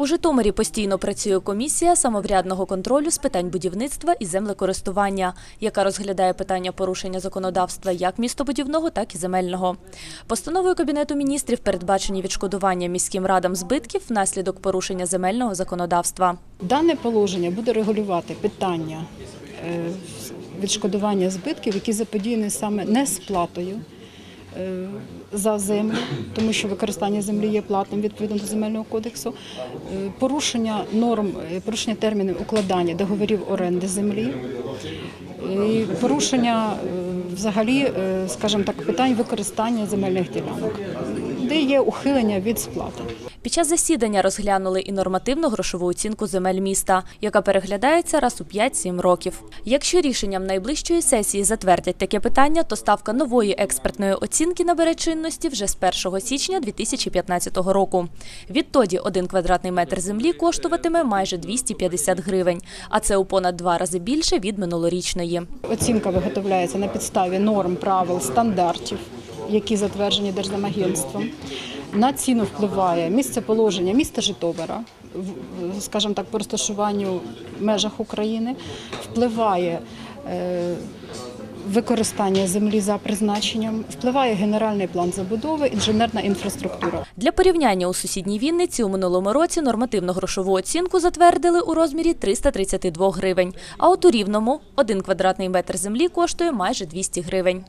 У Житомирі постійно працює комісія самоврядного контролю з питань будівництва і землекористування, яка розглядає питання порушення законодавства як містобудівного, так і земельного. Постановою Кабінету міністрів передбачені відшкодування міським радам збитків внаслідок порушення земельного законодавства. Дане положення буде регулювати питання е, відшкодування збитків, які заподіяні саме не сплатою за землю, тому що використання землі є платним відповідно до земельного кодексу, е, порушення норм, е, порушення термінів укладання договорів оренди землі. І порушення е, взагалі, е, скажімо так, питань використання земельних ділянок, де є ухилення від сплати. Під час засідання розглянули і нормативну грошову оцінку земель міста, яка переглядається раз у 5-7 років. Якщо рішенням найближчої сесії затвердять таке питання, то ставка нової експертної оцінки набере чинності вже з 1 січня 2015 року. Відтоді один квадратний метр землі коштуватиме майже 250 гривень, а це у понад два рази більше від минулорічної. Оцінка виготовляється на підставі норм, правил, стандартів, які затверджені Держземагентством. На ціну впливає місце положення міста Житомира, скажімо так, по розташуванню в межах України, впливає е, використання землі за призначенням, впливає генеральний план забудови, інженерна інфраструктура. Для порівняння у сусідній Вінниці у минулому році нормативну грошову оцінку затвердили у розмірі 332 гривень. А от у Рівному один квадратний метр землі коштує майже 200 гривень.